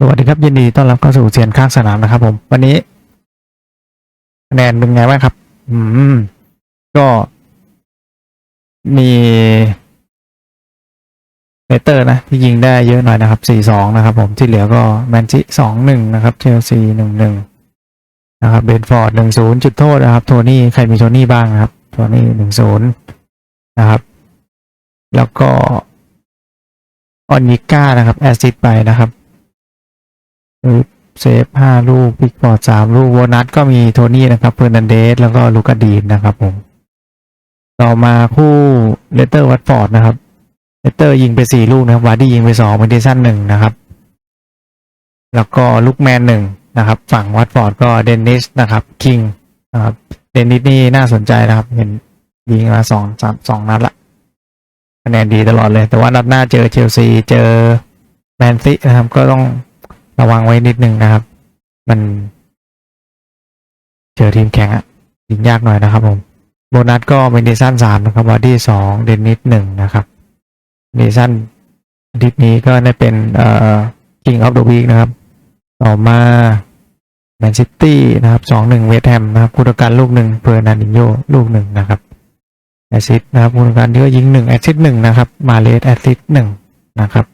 สวัสดีครับยินดีต้อนรับเข้าสู่เซียนข้างสนามนะครับ ผม วันนี้คะแนนเป็นไงบ้างครับ อืม ก็มีเลเตอร์นะที่ยิงได้เยอะหน่อยนะครับสี่สองนะครับ ผมที่เหลือก็แมนซิสองหนึ่งนะครับเชลซีหนึ่งหนึ่งนะครับเบนฟอร์ดหนึ่งศูนย์จุดโทษนะครับ โทนี่ใครมีโทนี่บ้างนะครับ โทนี่หนึ่งศูนย์นะครับ แล้วก็ออนิก้านะครับ แอซิดไปนะครับ เซฟห้าลูกพิกปอร์ดสามลูกโวนัทก็มีโทนี่นะครับเฟอร์นันเดสแล้วก็ลูกาดีนนะครับผม ต่อมาคู่เลเตอร์วัตฟอร์ดนะครับเลเตอร์ยิงไปสี่ลูกนะครับวาร์ดี้ยิงไปสองเมดิสันหนึ่งนะครับ แล้วก็ลูกแมนหนึ่งนะครับ ฝั่งวัตฟอร์ดก็เดนนิสนะครับคิงนะครับเดนนิสนี่น่าสนใจนะครับ เห็นยิงมาสองสามสองนัดละคะแนนดีตลอดเลย แต่ว่านัดหน้าเจอเชลซีเจอแมนซีนะครับก็ต้อง ระวังไว้นิดนึงนะครับ มันเจอทีมแข่งอะยิงยากหน่อยนะครับผมโบนัสก็เป็นเดซันสามนะครับวาร์ดี้สองเดนนิสหนึ่งนะครับเดซันอาทิตย์นี้ก็ได้เป็นเอ่อ King of the Week นะครับ ต่อมาแมนซิตี้นะครับสองหนึ่งเวสแฮมนะครับคุณการลูกหนึ่งเฟอร์นันดินโยลูกหนึ่งนะครับแอซิดนะครับคุณการที่ก็ยิงหนึ่งแอซิดหนึ่งนะครับ มาเลสแอซิดหนึ่งนะครับ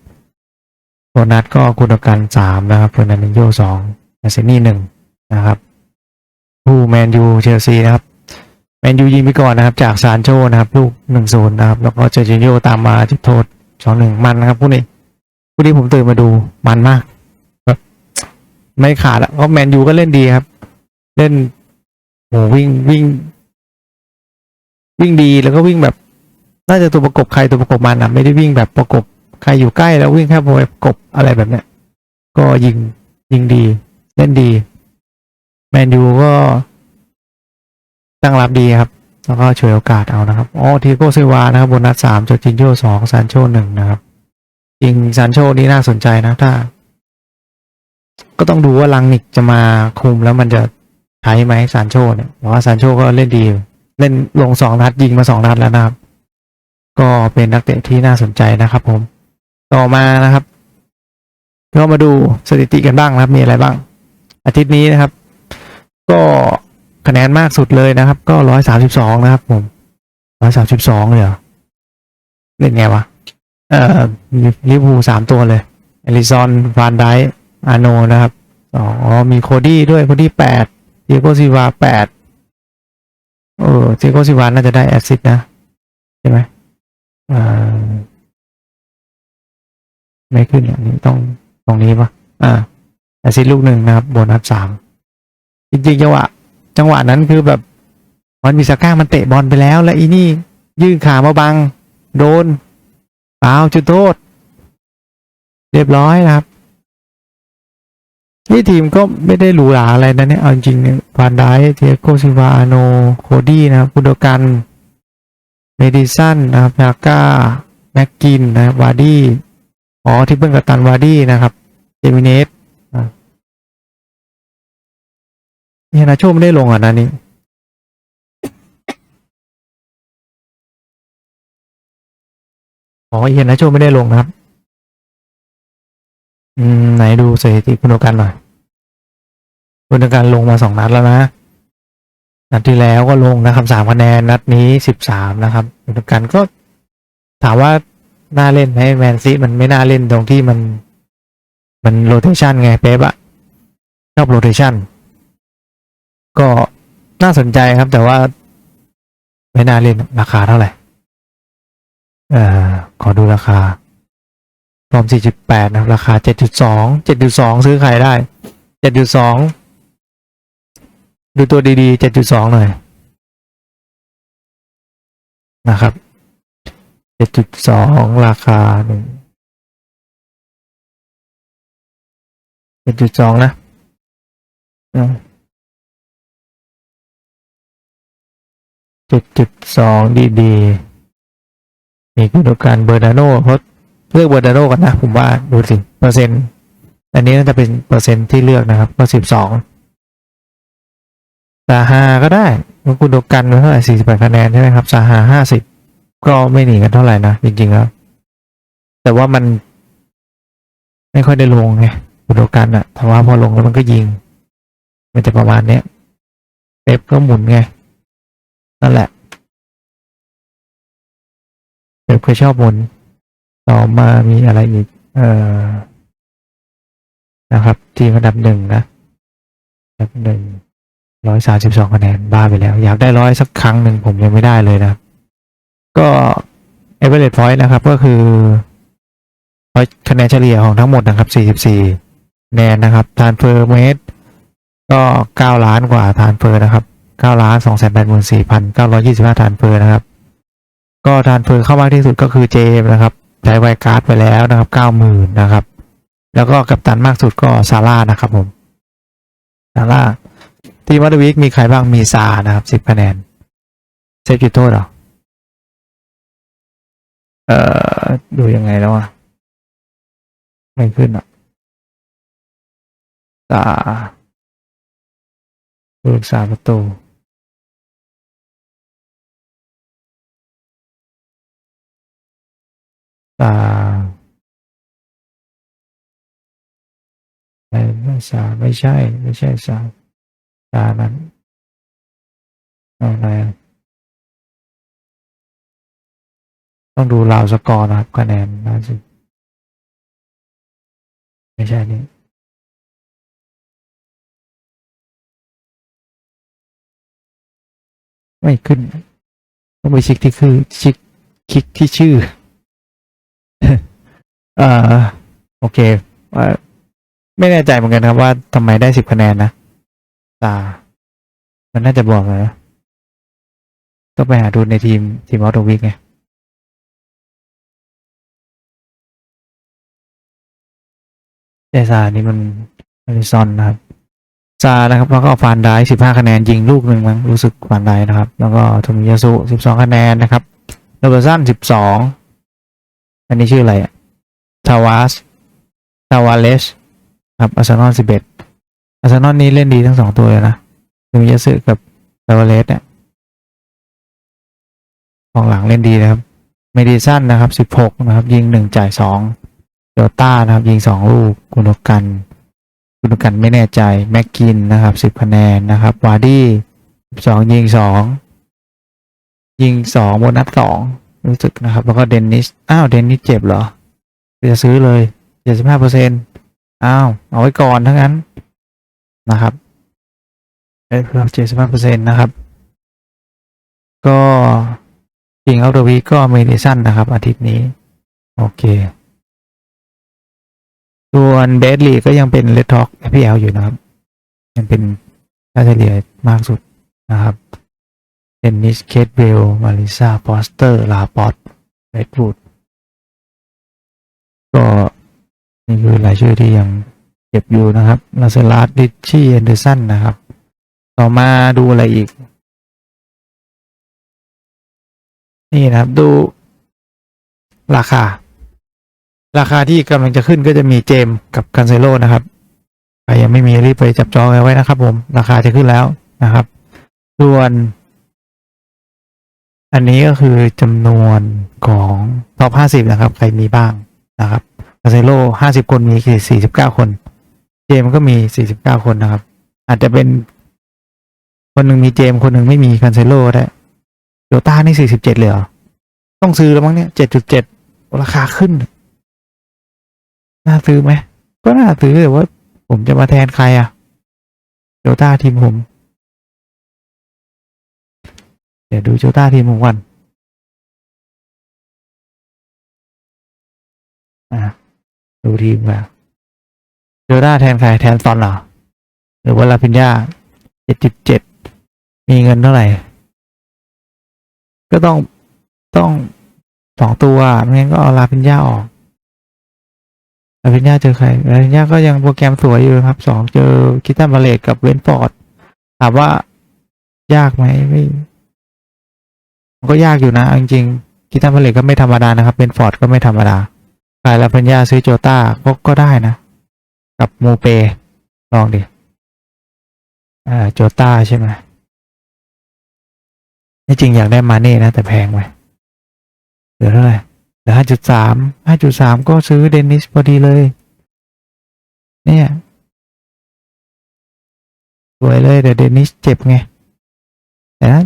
โบนัสก็คุณกันสามนะครับเฟอร์นันดินโยสองอาร์เซนี่หนึ่งนะครับผู้แมนยูเชลซีนะครับแมนยูยิงไปก่อนนะครับ จากซานโชนะครับ ลูกหนึ่งศูนย์นะครับ แล้วก็เจอร์จิโยตามมาจุดโทษสองหนึ่งมันนะครับผู้นี้ผู้นี้ผมตื่นมาดูมันมากแบบไม่ขาดอะเพราะแมนยูก็เล่นดีครับ เล่นโหวิ่งวิ่ง วิ่งดีแล้วก็วิ่งแบบ น่าจะตัวประกบใครตัวประกบมันนะไม่ได้วิ่งแบบประกบ ใครอยู่ใกล้แล้ววิ่งแค่โบยกบอะไรแบบเนี้ยก็ยิงยิงดี เล่นดี แมนยูก็ตั้งรับดีครับ แล้วก็ช่วยโอกาสเอานะครับอ๋อทีโกซิวานะครับโบนัสสามโจจินโยสองซานโชหนึ่งนะครับจริงซานโชนี่น่าสนใจนะถ้า ก็ต้องดูว่าลังนิกจะมาคุมแล้วมันจะใช้ไหมซานโชเนี่ยเพราะว่าซานโชก็เล่นดี เล่นลงสองนัดยิงมาสองนัดแล้วนะครับ ก็เป็นนักเตะที่น่าสนใจนะครับผม ต่อมานะครับก็มาดูสถิติกันบ้างนะครับ มีอะไรบ้าง อาทิตย์นี้นะครับ ก็คะแนนมากสุดเลยนะครับ ก็ร้อยสามสิบสองนะครับผมร้อยสามสิบสองเลยเหรอเล่นไงวะเอ่อมีลิเวอร์พูสามตัวเลยเอลิซอนฟานไดอาโนนะครับอ๋อมีโคดี้ด้วยโคดี้แปดเดโกซิวาแปดเออเดโกซิวาน่าจะได้แอสซิสต์นะใช่ไหมอ่า ไม่ขึ้นอันนี้ต้องตรงนี้ปะอ่าแอซิดลูกหนึ่งนะครับโบนัสสามจริงๆจังหวะจังหวะนั้นคือแบบมันมีสก้ามันเตะบอลไปแล้ว แล้วอีนี่ ยื่นขามาบัง โดนเปล่าจุดโทษ เรียบร้อยนะครับนี่ทีมก็ไม่ได้หรูหราอะไรนะเนี่ยเอาจริงๆฟานไดเทียโกซิวาโนโคดี้นะครับกุโดกันเมดิสันนะครับยาก้าแม็กกินนะครับวาร์ดี้ อ๋อที่เพิ่งกับตันวาร์ดี้นะครับเจมินเนสเฮนาโชไม่ได้ลงอะนะนี่อ๋อเฮนาโชไม่ได้ลงนะครับ อืม ไหนดูสถิติคุณโอกันหน่อยคุณโอกันลงมาสองนัดแล้วนะนัดที่แล้วก็ลงนะครับสามคะแนนนัดนี้สิบสามนะครับคุณโอกันก็ถามว่า น่าเล่นไหมแมนซีมันไม่น่าเล่นตรงที่มัน มันโรเทชันไงเป๊ปอะชอบโรเทชันก็น่าสนใจครับ แต่ว่า ไม่น่าเล่นราคาเท่าไหร่เอ่อขอดูราคาพร้อม4.8 นะครับ ราคา 7.2 7.2 ซื้อใครได้ 7.2 ดูตัวดีๆ 7.2 หน่อยนะครับ เจ็ดจุดสองราคาหนึ่งเจ็ดจุดสองนะเจ็ดจุดสองดีดีๆมีคุณการเบอร์นาโนเพราะเลือกเบอร์นาโนกันนะ ผมว่าดูสิเปอร์เซ็นต์อันนี้น่าจะเป็นเปอร์เซ็นต์ที่เลือกนะครับก็สิบสองซาฮาก็ได้คุณดูกันเท่าไหร่สี่สิบแปดคะแนนใช่ไหมครับซาฮาห้าสิบ ก็ไม่หนีกันเท่าไหร่นะจริงๆแล้วแต่ว่ามัน ไม่ค่อยได้ลงไงอุดกันอะแต่ว่าพอลงแล้วมันก็ยิง มันจะประมาณเนี้ยเป๊ปก็หมุนไง นั่นแหละเป๊ปเคยชอบหมุน ต่อมามีอะไรอีก เอ่อ นะครับ ทีมอันดับหนึ่งนะอันดับหนึ่งร้อยสามสิบสองคะแนนบ้าไปแล้ว อยากได้ร้อยสักครั้งหนึ่งผมยังไม่ได้เลยนะ ก็เอเวอเรสต์พอยต์นะครับ ก็คือคะแนนเฉลี่ยของทั้งหมดนะครับ 44คะแนนนะครับทานเฟอร์เมตรก็ 9 ล้านกว่าทานเฟอร์นะครับ 9 ล้าน 2 8 4 9 2 5ทานเฟอร์นะครับ ก็ทานเฟอร์เข้ามากที่สุดก็คือเจมนะครับ ใช้ไวการ์ดไปแล้วนะครับ 90,000นะครับ แล้วก็กัปตันมากสุดก็ซาร่านะครับผมซาร่าทีมวัตวิกมีใครบ้างมีซานะครับ 10 คะแนน เซฟจุดโทษเหรอ เอ่อ ดูยังไงแล้วอะ ไม่ขึ้นอะซาผู้รักษาประตูซาไม่ไม่ซาไม่ใช่ ไม่ใช่ซาซานั้นอะไร ต้องดูราวสกอร์นะครับคะแนนล่าสุดไม่ใช่นี่ไม่ขึ้นต้องไปชิคที่คือชิคคลิกที่ชื่อเอ่อโอเคไม่แน่ใจเหมือนกันครับว่าทำไมได้สิบคะแนนนะตา มันน่าจะบอกเลยนะต้องไปหาดูในทีมทีมออโตวิกไง แต่ซานี่มันอลิซอนนะครับซานะครับแล้วก็ฟานได้สิบห้าคะแนนยิงลูกหนึ่งมั้งรู้สึกฟานได้นะครับ แล้วก็โทมิยาสุสิบสองคะแนนนะครับโรเบอร์สันสิบสองอันนี้ชื่ออะไรอะทาวาสทาวาเลสครับอาร์เซนอลสิบเอ็ดอาร์เซนอลนี้เล่นดีทั้งสองตัวเลยนะโทมิยาสุกับทาวาเลสเนี่ยกองหลังเล่นดีนะครับเมดิสันนะครับสิบหกนะครับ ยิงหนึ่งจ่ายสอง โยต้านะครับยิงสองลูกกุนกันกุนกันไม่แน่ใจแม็กกินนะครับสิบคะแนนนะครับวาร์ดี้สองยิงสองยิงสองโบนัสสองรู้สึกนะครับ แล้วก็เดนนิสอ้าวเดนนิสเจ็บเหรอจะซื้อเลยเจ็ดสิบห้าเปอร์เซ็นอ้าวเอาไว้ก่อนทั้งนั้นนะครับเอ้ยเพิ่มเจ็ดสิบห้าเปอร์เซ็นนะครับ ก็จริงเอาตัววีก็เมดิสันนะครับ อาทิตย์นี้ โอเค ส่วนเบสลีก็ยังเป็นเลดท็อก FPL อยู่นะครับ ยังเป็นค่าเฉลี่ยมากสุดนะครับเดนนิสเคทเบลมาริซาปอสเตอร์ ลาปอตเรดวูดก็นี่คือรายชื่อที่ยังเก็บอยู่นะครับลาเซลัสดิชชี่แอนเดอร์สันนะครับ ต่อมาดูอะไรอีก นี่นะครับดูราคา ราคาที่กำลังจะขึ้นก็จะมีเจมกับคันเซโลนะครับใครยังไม่มีรีบไปจับจองไว้นะครับ ผม ราคาจะขึ้นแล้วนะครับ ส่วน อันนี้ก็คือจำนวนของท็อปห้าสิบนะครับ ใครมีบ้างนะครับคันเซโลห้าสิบคนมีสี่สิบเก้าคน เจมก็มีสี่สิบเก้าคนนะครับ อาจจะเป็นคนหนึ่งมีเจม คนหนึ่งไม่มีคันเซโลได้โยต้านี่สี่สิบเจ็ดเลยเหรอ ต้องซื้อแล้วมั้งเนี่ยเจ็ดจุดเจ็ดราคาขึ้น น่าซื้อไหม ก็น่าซื้อแต่ว่า ผมจะมาแทนใครอะโจต้าทีมผม เดี๋ยวดูโจต้าทีมผมก่อนอะดูทีมแบบโจต้าแทนใครแทนซอนเหรอ หรือว่าลาพิญญาเจ็ดจุดเจ็ดมีเงินเท่าไหร่ ก็ต้องต้องสองตัวไม่งั้นก็เอาลาพิญญาออก ลาวินญาเจอใครลาวินญาก็ยังโปรแกรมสวยอยู่ครับสองเจอคิตตันบาเลตกับเวนฟอร์ดถามว่ายากไหมไม่มันก็ยากอยู่นะจริงๆคิตตันบาเลตก็ไม่ธรรมดานะครับเวนฟอร์ดก็ไม่ธรรมดาขายลาวินญาซื้อโจต้าก็ก็ได้นะ กับโมเปลองดิอ่าโจต้าใช่ไหมที่จริงอยากได้มาเน่นะ แต่แพงไหมเหลือเท่าไหร่ หลือห้าจุดสามห้าจุดสามก็ซื้อเดนิสพอดีเลย เนี่ยสวยเลยเดี๋ยวเดนิสเจ็บไง แต่นะ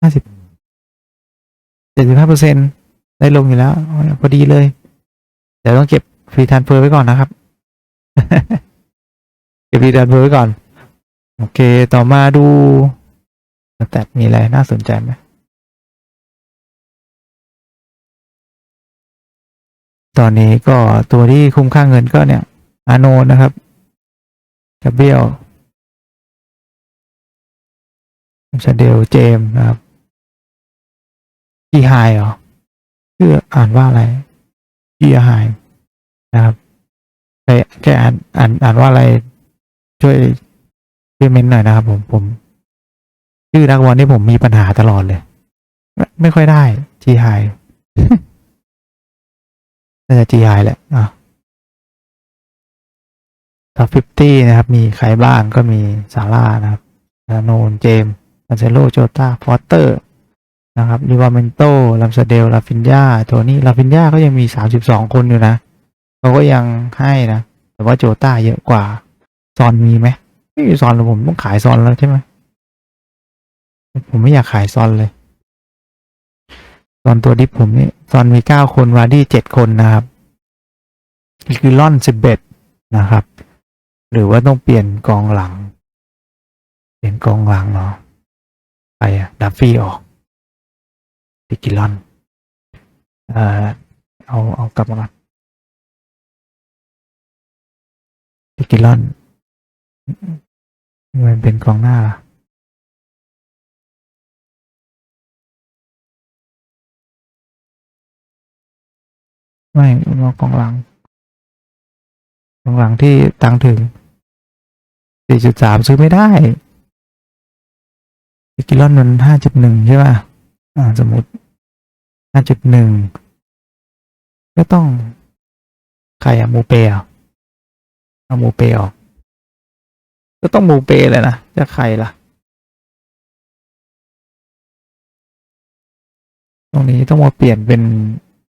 ห้าสิบเจ็ดสิบห้าเปอร์เซ็นได้ลงอยู่แล้ว พอดีเลย เดี๋ยวต้องเก็บฟรีทรานเฟอร์ไว้ก่อนนะครับ เก็บฟรีทรานเฟอร์ไว้ก่อน โอเค ต่อมาดูแต่มีอะไรน่าสนใจไหม ตอนนี้ก็ตัวที่คุ้มค่าเงินก็เนี่ยอาโนนะครับกับเบียวชาเดลเจมส์นะครับจีไฮเหรอชื่ออ่านว่าอะไรจีไฮนะครับใครแกอ่านอ่านอ่านว่าอะไรช่วยช่วยเมนหน่อยนะครับ ผมผม ชื่อนักบอลที่ผมมีปัญหาตลอดเลย ไม่ไม่ค่อยได้จีไฮ น่าจะ GI แหละอะท็อป50 นะครับ มีใครบ้างก็มีซาร่านะครับนาโนนเจมส์มาเซโลโจตาฟอสเตอร์ นะครับลิวาเมนโตลัมสเดลลาฟินยาโทนี่ลาฟินยาก็ยังมี 32 คนอยู่นะเขาก็ยังให้นะ แต่ว่าโจตาเยอะกว่า ซอนมีไหมไม่มีซอนแล้วผมต้องขายซอนแล้วใช่ไหมผมไม่อยากขายซอนเลย ซอนตัวดิฟผมนี่ซอนมีเก้าคนวาร์ดี้เจ็ดคนนะครับกิลอนสิบเอ็ดนะครับ หรือว่าต้องเปลี่ยนกองหลัง เปลี่ยนกองหลังเนาะไปอะดับฟี่ออกดิกิลอนเอ่อเอาเอากลับมาก่อนดิกิลอนมันเป็นกองหน้าล่ะ ไม่มากองหลังกองหลังที่ตังถึง 4.3 ซื้อไม่ได้กิลอนมัน5.1 ใช่ป่ะอ่าสมมติ 5.1 ก็ต้องใครอะมูเปอะเอามูเปออก ก็ต้องมูเปเลยนะ จะใครล่ะ ตรงนี้ต้องมาเปลี่ยนเป็น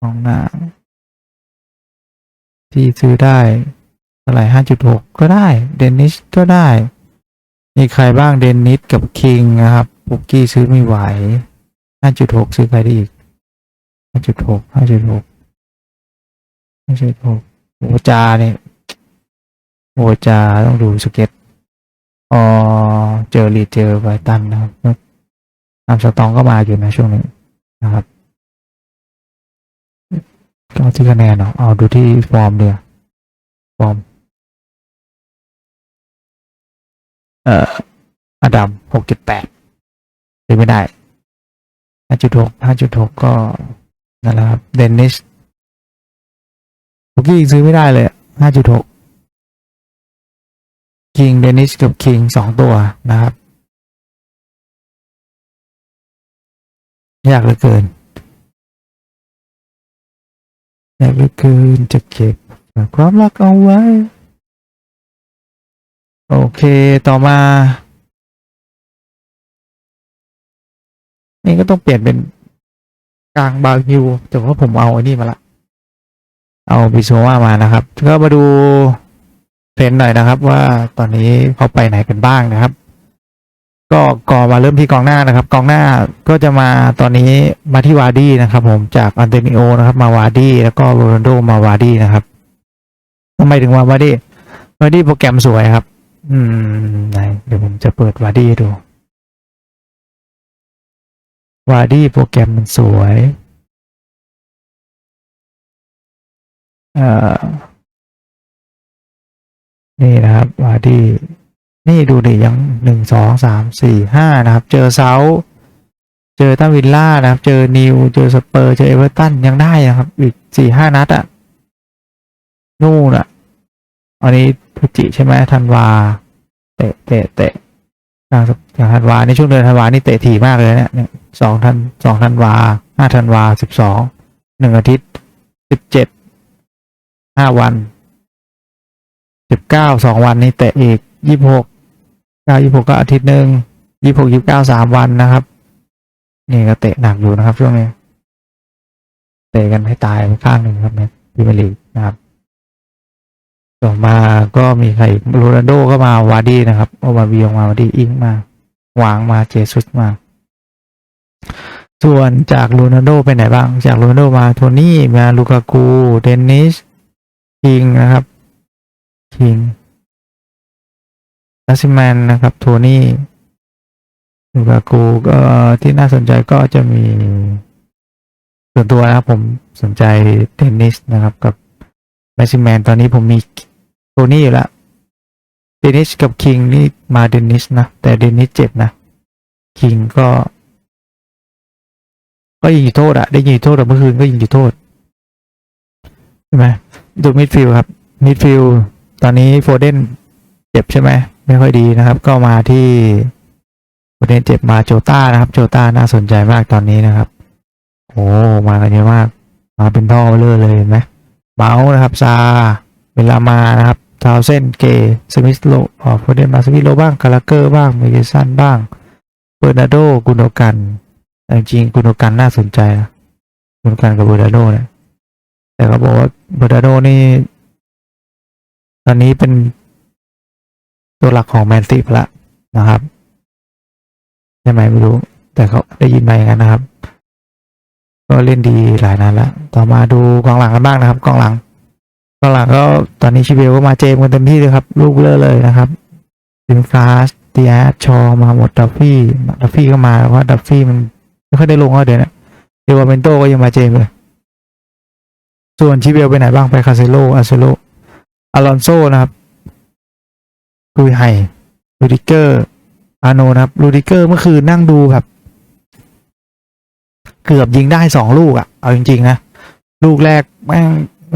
กองหน้า ที่ซื้อได้เท่าไหร่ห้าจุดหกก็ได้ เดนนิสก็ได้ มีใครบ้างเดนนิสกับคิงนะครับปุกกี้ซื้อไม่ไหวห้าจุดหกซื้อใครได้อีกห้าจุดหกห้าจุดหกห้าจุดหกโอจาเนี่ยโอจาต้องดูสเก็ตอ๋อเจอรีเจอไบตันนะครับนามสตองก็มาอยู่นะช่วงนี้นะครับ ก็ที่คะแนนเนาะเอาดูที่ฟอร์มเดียวฟอร์ม เอ่อ อดัมหกจุดแปดซื้อไม่ได้ห้าจุดหกห้าจุดหกก็นั่นแหละครับเดนนิสบุกี้ซื้อไม่ได้เลยห้าจุดหกคิงเดนนิสกับคิงสองตัวนะครับ ยากเหลือเกิน อยากเหลือเกินจะเก็บความรักเอาไว้ โอเคต่อมา นี่ก็ต้องเปลี่ยนเป็นกลางบาร์คิวแต่ว่าผมเอาไอ้นี่มาละ เอาบิโซว่ามานะครับ ก็มาดูเทรนด์หน่อยนะครับว่าตอนนี้เขาไปไหนกันบ้างนะครับ ก็ก่อมาเริ่มที่กองหน้านะครับ กองหน้าก็จะมาตอนนี้มาที่วาร์ดี้นะครับ ผมจากอันเตนิโอนะครับ มาวาร์ดี้แล้วก็โรนัลโดมาวาร์ดี้นะครับทำไมถึงมาวาร์ดี้วาร์ดี้โปรแกรมสวยครับ อืมไหนเดี๋ยวผมจะเปิดวาร์ดี้ดูวาร์ดี้โปรแกรมมันสวยเอ่อนี่นะครับวาร์ดี้ นี่ดูดิยังหนึ่งสองสามสี่ห้านะครับ เจอเซาเจอตันวิลล่านะครับ เจอนิว เจอสเปอร์ เจอเอเวอร์ตันยังได้นะครับ อีกสี่ห้านัดอะนู่นอะอันนี้พฤศจิใช่ไหมธันวา เตะเตะเตะกลางกลางธันวาในช่วงเดือนธันวานี่เตะถี่มากเลยเนี่ยเนี่ยสองธันสองธันวาห้าธันวาสิบสองหนึ่งอาทิตย์สิบเจ็ดห้าวันสิบเก้าสองวันนี่เตะอีกยี่สิบหก เก้ายี่สิบหกก็อาทิตย์หนึ่งยี่สิบหกยี่สิบเก้าสามวันนะครับ นี่ก็เตะหนักอยู่นะครับช่วงนี้ เตะกันให้ตายไปข้างหนึ่งครับเนี่ยพรีเมียร์ลีกนะครับ ต่อมาก็มีใครอีกโรนัลโดก็มาวาร์ดี้นะครับเอาวาบีออกมาวาร์ดี้อิงมาวางมาเจสุสมา ส่วนจากโรนัลโดไปไหนบ้าง จากโรนัลโดมาโทนี่มาลูกากูเดนนิสคิงนะครับคิง ลัซิแมนนะครับ โทนี่ลูกากูก็ที่น่าสนใจก็จะมี ส่วนตัวนะครับผมสนใจเทนนิสนะครับ กับแมซิแมนตอนนี้ผมมีโทนี่อยู่แล้วเดนนิสกับคิงนี่มาเดนนิสนะ แต่เดนนิสเจ็บนะ คิงก็ ก็ยิงจุดโทษอะได้ยิงจุดโทษแต่เมื่อคืนก็ยิงจุดโทษใช่ไหมดูมิดฟิลครับมิดฟิลตอนนี้โฟเดนเจ็บใช่ไหม ไม่ค่อยดีนะครับ ก็มาที่โฟเด็นเจ็บมาโจต้านะครับ โจต้าน่าสนใจมากตอนนี้นะครับโอ้มากันเยอะมาก มาเป็นท่อเบลอเลยเห็นไหมเมาส์นะครับซาเวลามานะครับทาวเซนเกสมิธโลออโฟเดนมาสมิธโลบ้างคาราเกอร์บ้างเมเกสันบ้างเบอร์นาโดกุนโดกันจริงๆกุนโดกันน่าสนใจนะกุนโดกันกับเบอร์นาโดเนี่ยแต่เขาบอกว่าเบอร์นาโดนี่ ตอนนี้เป็น ตัวหลักของแมนซีไปละนะครับใช่ไหมไม่รู้ แต่เขาได้ยินมาอย่างนั้นนะครับ ก็เล่นดีหลายนัดแล้วต่อมาดูกองหลังกันบ้างนะครับกองหลังกองหลังก็ตอนนี้ชิเบลก็มาเจมกันเต็มที่เลยครับ ลูกเลอเลยนะครับดินฟาสเตียชอมาหมดดัฟฟี่ดัฟฟี่ก็มาเพราะดัฟฟี่มันไม่ค่อยได้ลงก็เดี๋ยวนะเดวาเมนโตก็ยังมาเจมเลยส่วนชิเบลไปไหนบ้างไปคาเซโลอาเซโลอลอนโซนะครับ คุยไฮลูดิเกอร์อาโนนะครับลูดิเกอร์เมื่อคืนนั่งดูแบบเกือบยิงได้สองลูกอะ่ะ เอาจริง ๆ นะ ลูกแรกแม่ง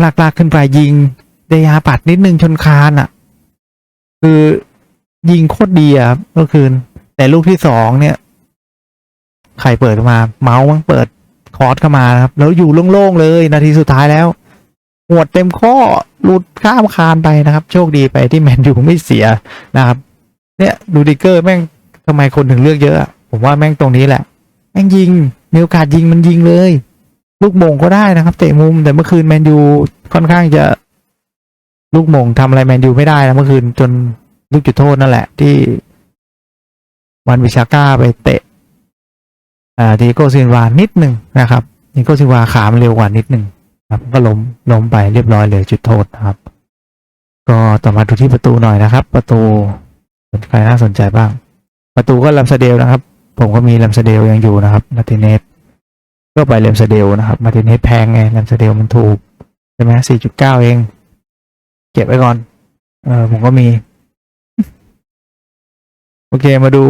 ลากลากๆขึ้นไปยิงเดยาปัดนิดนึงชนคานอะ่ะ คือยิงโคตรดีอะครับเมื่อคืน แต่ลูกที่สองเนี่ยใครเปิดมา เมาส์มันเปิดคอร์สเข้ามานะครับ แล้วอยู่โล่ง ๆ เลย นาทีสุดท้ายแล้ว หวดเต็มข้อหลุดข้ามคานไปนะครับ โชคดีไปที่แมนยูไม่เสียนะครับ เนี่ยดูดิเกอร์แม่งทำไมคนถึงเลือกเยอะผมว่าแม่งตรงนี้แหละ แม่งยิงมีโอกาสยิงมันยิงเลย ลูกมงก็ได้นะครับเตะมุมแต่เมื่อคืนแมนยูค่อนข้างจะ ลูกมงทำอะไรแมนยูไม่ได้นะเมื่อคืนจนลูกจุดโทษนั่นแหละ ที่วันวิชาก้าไปเตะอ่าดีโกซินวานิดหนึ่งนะครับดีโกซินวาขามันเร็วกว่านิดหนึ่ง ครับก็ล้มล้มไปเรียบร้อยเลยจุดโทษนะครับ ก็ต่อมาดูที่ประตูหน่อยนะครับ ประตูใครน่าสนใจบ้าง ประตูก็ลัมสเดลนะครับ ผมก็มีแลมสเดลยังอยู่นะครับมาติเนสก็ไปแลมสเดลนะครับมาติเนสแพงไงแลมสเดลมันถูกใช่ไหมสี่จุดเก้าเอง เก็บไว้ก่อน เออผมก็มี โอเคมาดู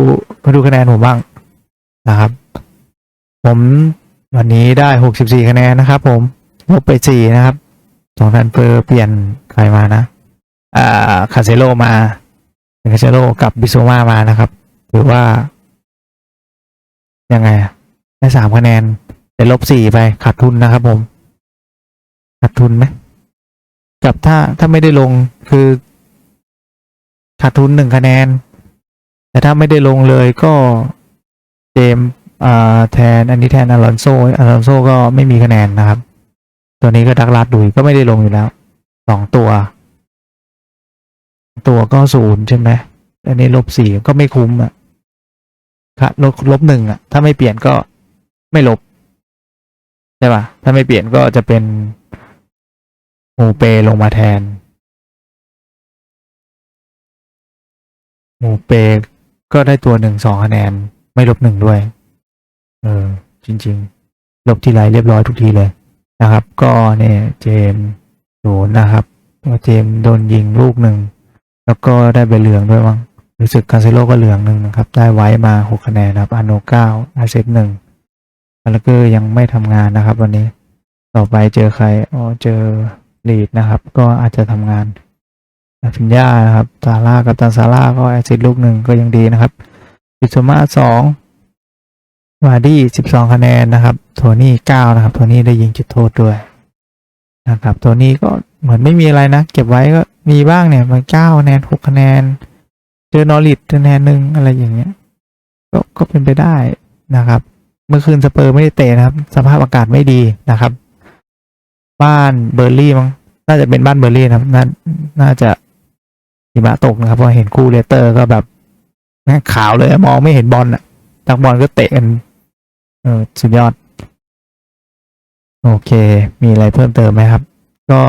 มาดูคะแนนผมบ้างนะครับ ผมวันนี้ได้หกสิบสี่คะแนนนะครับผม ลบไปสี่นะครับสองทันเปอร์เปลี่ยนใครมานะ อ่าคาเซโลมาคาเซโลกับบิโซมามานะครับถือว่า ยังไงได้สามคะแนนแต่ลบสี่ไปขาดทุนนะครับ ผมขาดทุนไหมกับถ้าถ้าไม่ได้ลงคือขาดทุนหนึ่งคะแนน แต่ถ้าไม่ได้ลงเลยก็เจมอ่าแทนอันนี้แทนอลอนโซอลอนโซก็ไม่มีคะแนนนะครับ ตัวนี้ก็ดักลาดดุยก็ไม่ได้ลงอยู่แล้วสองตัว ตัวก็ศูนย์ใช่ไหมอันนี้ลบสี่ก็ไม่คุ้มอะค่ะลบลบหนึ่งอะ ถ้าไม่เปลี่ยนก็ไม่ลบใช่ป่ะถ้าไม่เปลี่ยนก็จะเป็นโมเปลงมาแทนโมเปก็ได้ตัวหนึ่งสองคะแนน ไม่ลบหนึ่งด้วย เออ จริง ๆ ลบทีไรเรียบร้อยทุกทีเลย นะครับ ก็เนี่ยเจมโดนนะครับว่าเจมโดนยิงลูกหนึ่ง แล้วก็ได้ใบเหลืองด้วยมั้งรู้สึกคาเซโลก็เหลืองหนึ่งนะครับ ได้ไว้มาหกคะแนนนะครับอาโนเก้าอาเซตหนึ่งแล้วก็ยังไม่ทำงานนะครับ วันนี้ต่อไปเจอใครอ๋อเจอลีดนะครับ ก็อาจจะทำงานฟินย่านะครับซาร่ากับตันซาร่าก็แอซิดลูกหนึ่งก็ยังดีนะครับบิโซมาสอง วาดี้สิบสองคะแนนนะครับ โทนี่เก้านะครับ โทนี่ได้ยิงจุดโทษด้วยนะครับ โทนี่ก็เหมือนไม่มีอะไรนะ เก็บไว้ก็มีบ้างเนี่ยมันเก้าคะแนนหกคะแนน เจอนอริดคะแนนหนึ่งอะไรอย่างเงี้ย ก็ก็เป็นไปได้นะครับ เมื่อคืนสเปอร์ไม่ได้เตะนะครับ สภาพอากาศไม่ดีนะครับ บ้านเบอร์ลี่มั้ง น่าจะเป็นบ้านเบอร์ลี่นะครับ น่า น่าจะหิมะตกนะครับเพราะเห็นคู่เลสเตอร์ก็แบบขาวเลยมองไม่เห็นบอลอะนักบอลก็เตะกัน เออสุดยอด โอเค มีอะไรเพิ่มเติมไหมครับ ก็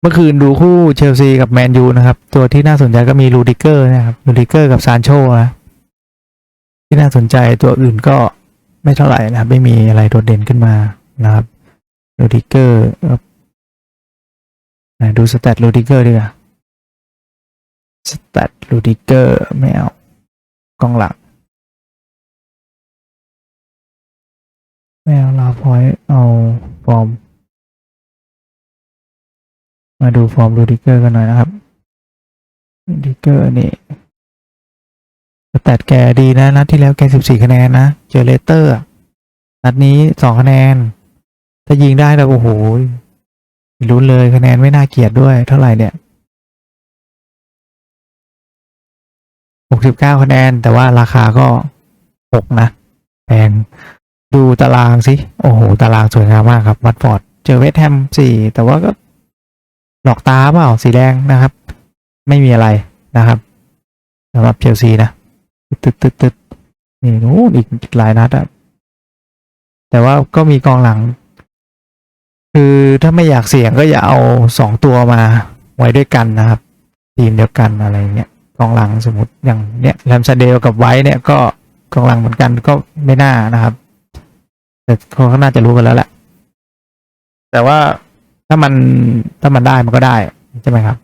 เมื่อคืนดูคู่เชลซีกับแมนยูนะครับ ตัวที่น่าสนใจก็มีลูดิเกอร์นะครับลูดิเกอร์กับซานโชนะที่น่าสนใจตัวอื่นก็ไม่เท่าไหร่นะครับ ไม่มีอะไรโดดเด่นขึ้นมานะครับลูดิเกอร์ดูสแตทลูดิเกอร์ดีกว่าสแตทลูดิเกอร์ไม่เอากองหลัง ไม่เอาลาพอยเอาฟอร์ม มาดูฟอร์มลูดิเกอร์กันหน่อยนะครับลูดิเกอร์นี่แตทแกดีนะ นัดที่แล้วแกสิบสี่คะแนนนะ เจอเลสเตอร์ นัดนี้สองคะแนน ถ้ายิงได้แล้วโอ้โหลุ้นเลยคะแนนไม่น่าเกลียดด้วย เท่าไหร่เนี่ยหกสิบเก้าคะแนน แต่ว่าราคาก็หกนะ แพง ดูตารางสิ โอ้โห ตารางสวยงามมากครับ วัตฟอร์ด เจอเวสต์แฮมสี่แต่ว่าก็หลอกตาเปล่าสีแดงนะครับ ไม่มีอะไรนะครับสำหรับเชลซีนะตึ๊ดตึ๊ดตึ๊ดนี่นู้นอีกหลายนัดอะแต่ว่าก็มีกองหลัง คือถ้าไม่อยากเสี่ยงก็อย่าเอาสองตัวมาไว้ด้วยกันนะครับ ทีมเดียวกันอะไรเงี้ยกองหลังสมมติอย่างเนี้ยแรมซาเดลกับไว้เนี่ยก็กองหลังเหมือนกันก็ไม่น่านะครับ แต่เขาก็น่าจะรู้กันแล้วแหละ แต่ว่าถ้ามันถ้ามันได้มันก็ได้ใช่ไหมครับ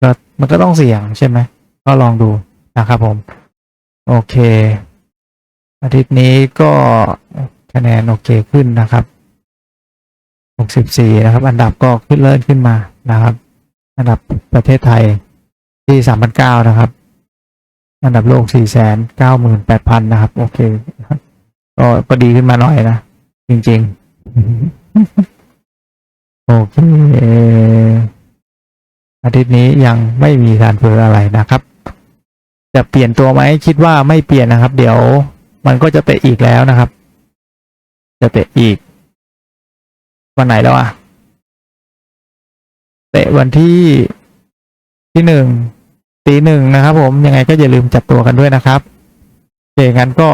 ก็มันก็ต้องเสี่ยงใช่ไหมก็ลองดูนะครับผม โอเค อาทิตย์นี้ก็คะแนนโอเคขึ้นนะครับหกสิบสี่นะครับ อันดับก็ขึ้นเลื่อนขึ้นมานะครับ อันดับประเทศไทยที่สามพันเก้านะครับ อันดับโลกสี่แสนเก้าหมื่นแปดพันนะครับ โอเค ก็ก็ดีขึ้นมาหน่อยนะ จริงๆ โอเค อาทิตย์นี้ยังไม่มีการเฟออะไรนะครับ จะเปลี่ยนตัวไหมคิดว่าไม่เปลี่ยนนะครับ เดี๋ยวมันก็จะเตะอีกแล้วนะครับ จะเตะอีก วันไหนแล้วอะเตะวันที่ที่หนึ่งตีหนึ่งนะครับ ผมยังไงก็อย่าลืมจับตัวกันด้วยนะครับโอเคงั้นก็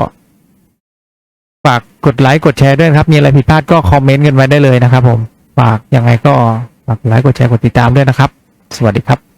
ฝากกดไลค์กดแชร์ด้วยนะครับ มีอะไรผิดพลาดก็คอมเมนต์กันไว้ได้เลยนะครับผม ฝากยังไงก็ฝากไลค์กดแชร์กดติดตามด้วยนะครับ สวัสดีครับ